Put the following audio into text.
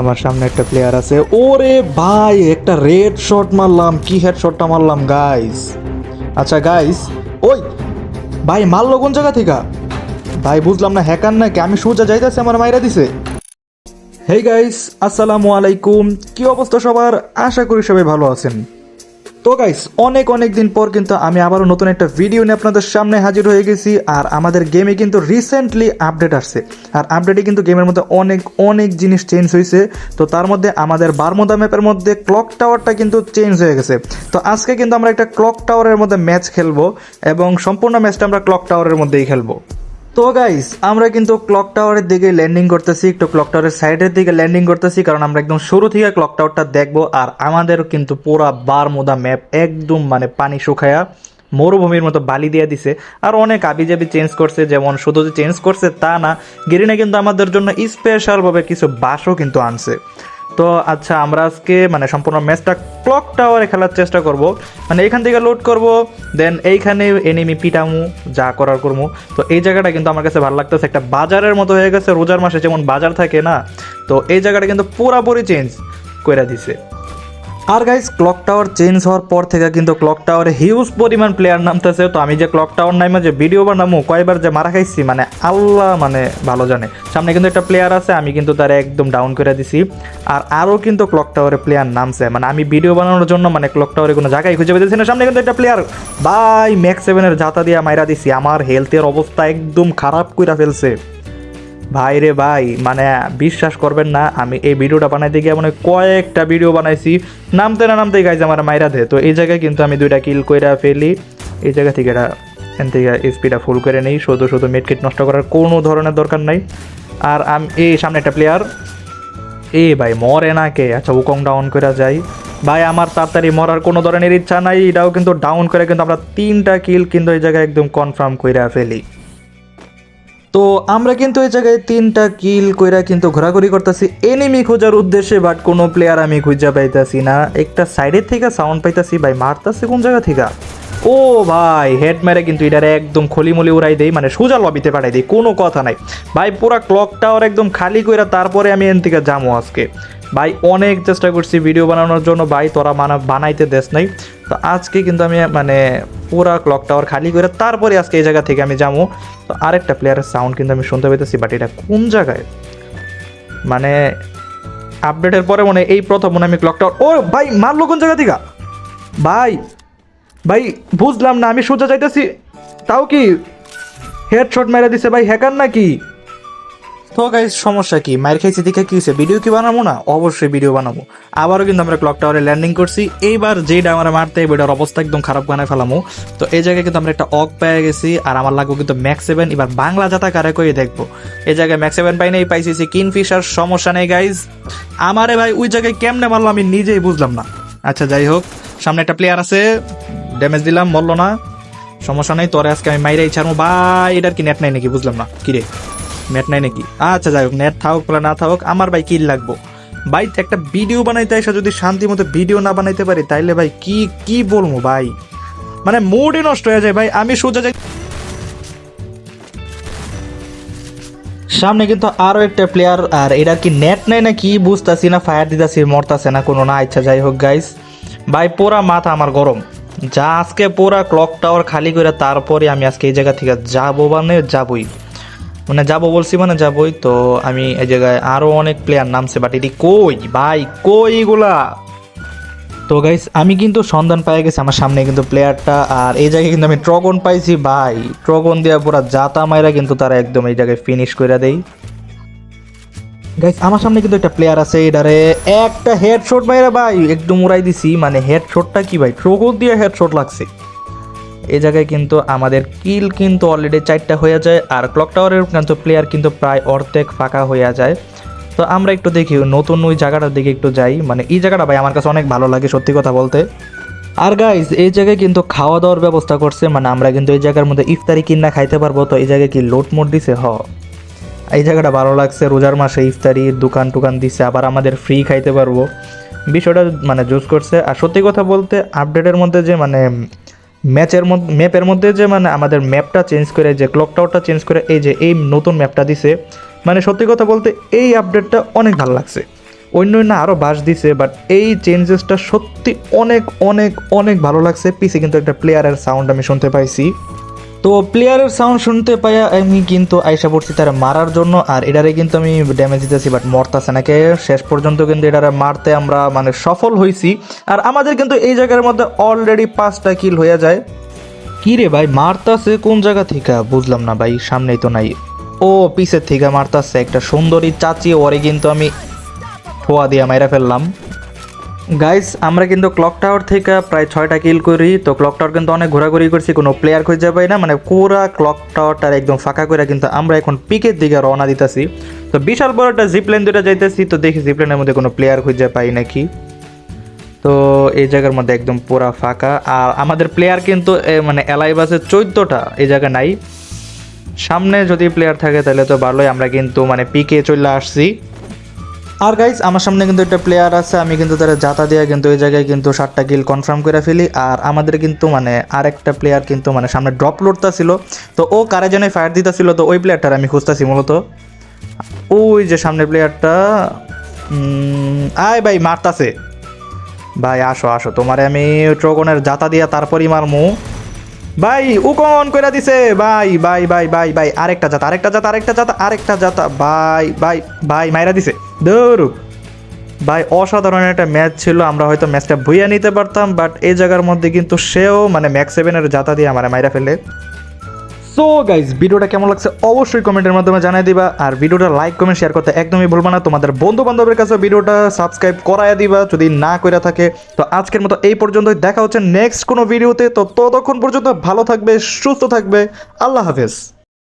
আমার সামনে একটা প্লেয়ার আছে। ওরে ভাই, একটা রেড শট মারলাম। কি হেড শটটা মারলাম গাইস আচ্ছা গাইস ওই, ভাই মারলো কোন জায়গা থেকে? ভাই, বুঝলাম না হ্যাকার নাকি? আমি সোজা যাইতেছি, আমার মাইরা দিছে। হেই গাইস আসসালামু আলাইকুম। কি অবস্থা সবার? আশা করি সবাই ভালো আছেন। তো গাইস অনেক অনেক দিন পর কিন্তু আমি আবারও নতুন একটা ভিডিও নিয়ে আপনাদের সামনে হাজির হয়ে গেছি, আর আমাদের গেমে কিন্তু রিসেন্টলি আপডেট আসছে। আর আপডেটে কিন্তু গেমের মধ্যে অনেক অনেক জিনিস চেঞ্জ হয়েছে তো তার মধ্যে আমাদের বারমোদা ম্যাপের মধ্যে ক্লক টাওয়ারটা কিন্তু চেঞ্জ হয়ে গেছে। তো আজকে কিন্তু আমরা একটা ক্লক টাওয়ারের মধ্যে ম্যাচ খেলব, এবং সম্পূর্ণ ম্যাচটা আমরা ক্লক টাওয়ারের মধ্যেই খেলব। তো গাইস আমরা কিন্তু ক্লক টাওয়ারের দিকে ল্যান্ডিং করতেছি, একটু ক্লক টাওয়ারের সাইডের দিকে ল্যান্ডিং করতেছি, কারণ আমরা একদম শুরু থেকে ক্লক টাওয়ারটা দেখব, আর আমাদের কিন্তু পুরা বার মোদা ম্যাপ একদম মানে পানি শুকায়া মরুভূমির মতো বালি দিয়ে দিছে। আর অনেক আবি জাবি চেঞ্জ করছে, যেমন শুধু যে চেঞ্জ করছে তা না, গেরিনা কিন্তু আমাদের জন্য স্পেশালভাবে কিছু বাসও কিন্তু আনছে। তো আচ্ছা আমরা আজকে মানে সম্পূর্ণ ম্যাচটা ক্লক টাওয়ারে খেলার চেষ্টা করব। মানে এখান থেকে লোড করব দেন এইখানে এনিমি পিটামু, যা করার করব তো এই জায়গাটা কিন্তু আমার কাছে ভালো লাগতেছে, একটা বাজারের মতো হয়ে গেছে। রোজার মাসে যেমন বাজার থাকে না, তো এই জায়গাটা কিন্তু পুরাপুরি চেঞ্জ করে দিছে। আর গাইজ ক্লক টাওয়ার চেঞ্জ হওয়ার পর থেকে কিন্তু ক্লক টাওয়ারে হিউজ পরিমাণ প্লেয়ার নামতেছে। তো আমি যে ক্লক টাওয়ার নামে যে ভিডিও বানাবো কয়বার যে মারা খাইছি মানে আল্লাহ মানে ভালো জানে। সামনে কিন্তু একটা প্লেয়ার আছে, আমি কিন্তু তারা একদম ডাউন করে দিছি। আর আরও কিন্তু ক্লক টাওয়ারে প্লেয়ার নামছে। মানে আমি ভিডিও বানানোর জন্য মানে ক্লক টাওয়ারে কোনো জায়গায় খুঁজে পেতেছি না। সামনে কিন্তু একটা প্লেয়ার বাই ম্যাক্স সেভেনের জাতা দিয়ে মাইরা দিছি। আমার হেলথের অবস্থা একদম খারাপ কইরা ফেলছে। ভাই রে ভাই মানে বিশ্বাস করবেন না, আমি এই ভিডিওটা বানাইতে গিয়ে মানে কয়েকটা ভিডিও বানাইছি। নামতে না নামতে গাইজ আমার মাইরা দে তো এই জায়গায় কিন্তু আমি দুইটা কিল কইরা ফেলি। এই জায়গা থেকে এটা এখান থেকে স্পিডটা ফুল করে নেই। শুধু শুধু মেটকিট নষ্ট করার কোনো ধরনের দরকার নাই। আর আমি এই সামনে একটা প্লেয়ার এ ভাই, মরে না কে? আচ্ছা উকং ডাউন করে যাই। ভাই, আমার তাড়াতাড়ি মরার কোনো ধরনের ইচ্ছা নাই। এটাও কিন্তু ডাউন করে কিন্তু আমরা তিনটা কিল কিন্তু এই জায়গায় একদম কনফার্ম কইরা ফেলি। তো আমরা কিন্তু এই জায়গায় তিনটা কিল কইরা কিন্তু ঘোরাঘুরি করতেছি। এনিমি খোঁজার উদ্দেশ্যে বাট কোনো প্লেয়ার আমি খুঁজা পাইতাছি না। একটা সাইডের থেকে সাউন্ড পাইতাছি, ভাই মারতাছে কোন জায়গা থেকে? ও ভাই হেড মেরে কিন্তু এটারে একদম খলিমলি উড়াই দেই মানে সোজা লবিতে পাঠাই দেই, কোনো কথা নাই। ভাই, পুরা ক্লক টাওয়ার একদম খালি কইরা তারপরে আমি এন থেকে যাব আজকে। ভাই, অনেক চেষ্টা করছি ভিডিও বানানোর জন্য, ভাই, তোরা মানা বানাইতে দেশ নাই। তো আজকে কিন্তু আমি মানে পুরা ক্লক টাওয়ার খালি করে তারপরে আজকে এই জায়গা থেকে আমি যাব তো আরেকটা প্লেয়ারের সাউন্ড কিন্তু আমি শুনতে পেতেছি বাট এটা কোন জায়গায়? মানে আপডেটের পরে মনে এই প্রথম মনে আমি ক্লক টাওয়ার ও ভাই, মারলো কোন জায়গা থেকে? ভাই ভাই, বুঝলাম না, আমি সোজা যাইতেছি। তাও কি হেডশট মেরে দিছে ভাই হ্যাকার নাকি? তো গাইজ সমস্যা কি? মায়ের খাইছি, দেখে কি হয়েছে ভিডিও কি বানাবো না? অবশ্যই ভিডিও বানাবো। আবারও কিন্তু আমরা ক্লক টাওয়ারে ল্যান্ডিং করছি। এইবার যেটা আমরা মারতে এটার অবস্থা একদম খারাপ বানায় ফেলামো। তো এই জায়গায় কিন্তু আমরা একটা অক পেয়ে গেছি, আর আমার লাগবে কিন্তু ম্যাক্স সেভেন এবার বাংলা যাতা কারে কই দেখব। এই জায়গায় ম্যাক্স সেভেন পাই নাই, পাইছি কিনফিশার সমস্যা নেই গাইজ আমারে ভাই, ওই জায়গায় কেমনে মারলো আমি নিজেই বুঝলাম না। আচ্ছা যাই হোক, সামনে একটা প্লেয়ার আছে। ড্যামেজ দিলাম, মরলো না। সমস্যা নেই, তোরে আজকে আমি মাইরাই ছাড়বো। ভাই, এটার কি নেট নাই নাকি? বুঝলাম না। কিরে নেট নাই নাকি? আচ্ছা যাই হোক নেট থাকুক বলে না থাকুক, আমার ভাই কিল লাগবো? ভাই একটা ভিডিও বানাইতে এসে যদি শান্তি মতো ভিডিও না বানাইতে পারি, তাইলে ভাই কি কি বলব ভাই? মানে মুডই নষ্ট হয়ে যায় ভাই, আমি সোজা যাই সামনে কিন্তু আরও একটা প্লেয়ার আর এটা কি নেট নাই না কি বুঝতাছি না ফায়ার দিতাছি, মরতাছে না, কোনো না। ইচ্ছা যাই হোক গাইস ভাই পুরা মাথা আমার গরম। যা আজকে পুরা ক্লক টাওয়ার খালি করে তারপরে আমি আজকে এই জায়গা থেকে যাব মানে যাবই। মানে যাব বলছি মানে যাবই, তো আমি এই জায়গায় আরও অনেক প্লেয়ার নামছে বাট এটি কই? ভাই, কই এগুলা? তো গাইস আমি কিন্তু সন্ধান পেয়ে গেছি আমার সামনে কিন্তু প্লেয়ারটা আর এই জায়গায় কিন্তু আমি ট্রগন পাইছি, ভাই। ট্রগন দেওয়া পুরা জাতা মাইরা কিন্তু তারা একদম এই জায়গায় ফিনিশ করে দেই গাইস আমার সামনে কিন্তু একটা প্লেয়ার আছে, এটারে একটা হেডশট মাইরা ভাই একটু উড়াই দিছি। মানে হেডশটটা কি ভাই? ট্রগন দিয়ে হেডশট লাগছে। এই জায়গায় কিন্তু আমাদের কিল কিন্তু অলরেডি চারটা হয়ে যায়, আর ক্লক টাওয়ারের কিন্তু প্লেয়ার কিন্তু প্রায় অর্ধেক ফাঁকা হয়ে যায়। তো আমরা একটু দেখি, নতুন ওই জায়গাটার দিকে একটু যাই। মানে এই জায়গাটা ভাই আমার কাছে অনেক ভালো লাগে, সত্যি কথা বলতে। আর গাইজ এই জায়গায় কিন্তু খাওয়া দাওয়ার ব্যবস্থা করছে মানে আমরা কিন্তু এই জায়গার মধ্যে ইফতারি কিনা খাইতে পারব, তো এই জায়গায় কি লোট মোট দিছে? হ। এই জায়গাটা ভালো লাগছে। রোজার মাসে ইফতারি, দোকান টোকান দিছে, আবার আমাদের ফ্রি খাইতে পারব। বিষয়টা মানে জুস করছে। আর সত্যি কথা বলতে আপডেটের মধ্যে যে মানে ম্যাচের মধ্যে ম্যাপের মধ্যে যে মানে আমাদের ম্যাপটা চেঞ্জ করে, যে ক্লক টাওয়ারটা চেঞ্জ করে, এই যে এই নতুন ম্যাপটা দিছে মানে সত্যি কথা বলতে এই আপডেটটা অনেক ভালো লাগছে। অন্য অন্য আরও বাস দিছে বাট এই চেঞ্জেসটা সত্যি অনেক অনেক অনেক ভালো লাগছে। পিসে কিন্তু একটা প্লেয়ারের সাউন্ড আমি শুনতে পাইছি। তো প্লেয়ারের সাউন্ড শুনতে পাইয়া আমি কিন্তু আইসা পড়ছি তারা মারার জন্য, আর এটারে কিন্তু আমি ড্যামেজ দিতেছি বাট মরতাছে নাকি শেষ পর্যন্ত কিন্তু এটারে মারতে আমরা মানে সফল হয়েছি আর আমাদের কিন্তু এই জায়গার মধ্যে অলরেডি পাঁচটা কিল হয়ে যায়। কি রে ভাই, মারতাছে কোন জায়গা থেকে? বুঝলাম না ভাই, সামনেই তো নাই। ও পিসের থেকে মারতাছে একটা সুন্দরী চাচি, ওরে কিন্তু আমি ফোয়া দিয়ে মাইরা ফেললাম। গাইস আমরা কিন্তু ক্লক টাওয়ার থেকে প্রায় ছয়টা কিল করি। তো ক্লক টাওয়ার কিন্তু অনেক ঘোরাঘুরি করছি, কোনো প্লেয়ার খুঁজে পাই না। মানে পুরা ক্লক টাওয়ারটার একদম ফাঁকা করে কিন্তু আমরা এখন পিকের দিকে রওনা দিতেছি। তো বিশাল বড় একটা জিপলাইন দুটা যাইতেছি। তো দেখি জিপলাইনের মধ্যে কোনো প্লেয়ার খুঁজে পাই নাকি? তো এই জায়গার মধ্যে একদম পুরা ফাঁকা। আর আমাদের প্লেয়ার কিন্তু মানে এলাই বাসে চোদ্দোটা। এই জায়গায় নাই। সামনে যদি প্লেয়ার থাকে তাহলে তো ভালোই, আমরা কিন্তু মানে পিকে চলে আসছি। আর গাইজ আমার সামনে কিন্তু একটা প্লেয়ার আছে, আমি কিন্তু তারা জাতা দিয়ে কিন্তু ওই জায়গায় কিন্তু সাতটা গিল কনফার্ম করে ফেলি। আর আমাদের কিন্তু মানে আরেকটা প্লেয়ার কিন্তু মানে সামনে ড্রপ লোডটা ছিল। তো ও কারে জন্য ফায়ার দিতেছিল? তো ওই প্লেয়ারটার আমি খুঁজতেছি মূলত। ওই যে সামনে প্লেয়ারটা আয় ভাই, মারতাছে। ভাই, আসো আসো, তোমারে আমি ট্রগনের জাতা দিয়া তারপরই মারমু। ভাই উকন কইরা দিছে। ভাই ভাই ভাই ভাই ভাই, আরেকটা জাত আরেকটা জাত আরেকটা জাত আরেকটা জাত ভাই ভাই ভাই, মাইরা দিছে। দৌড়ু ভাই, অসাধারণ একটা ম্যাচ ছিল, আমরা হয়তো ম্যাচটা ভুইয়া নিতে পারতাম বাট এই জায়গার মধ্যে কিন্তু সেও মানে ম্যাক্স সেভেনের জাতা দিয়ে আমার মাইরা ফেলে সো গাইজ ভিডিওটা কেমন লাগছে অবশ্যই কমেন্টের মাধ্যমে জানিয়ে দিবা, আর ভিডিওটা লাইক কমেন্ট শেয়ার করতে একদমই ভুলবা না। তোমাদের বন্ধু বান্ধবের কাছে ভিডিওটা সাবস্ক্রাইব করায় দিবা, যদি না করে থাকে। তো আজকের মতো এই পর্যন্তই, দেখা হচ্ছে নেক্সট কোনো ভিডিওতে তো ততক্ষণ পর্যন্ত ভালো থাকবে, সুস্থ থাকবে। আল্লাহ হাফেজ।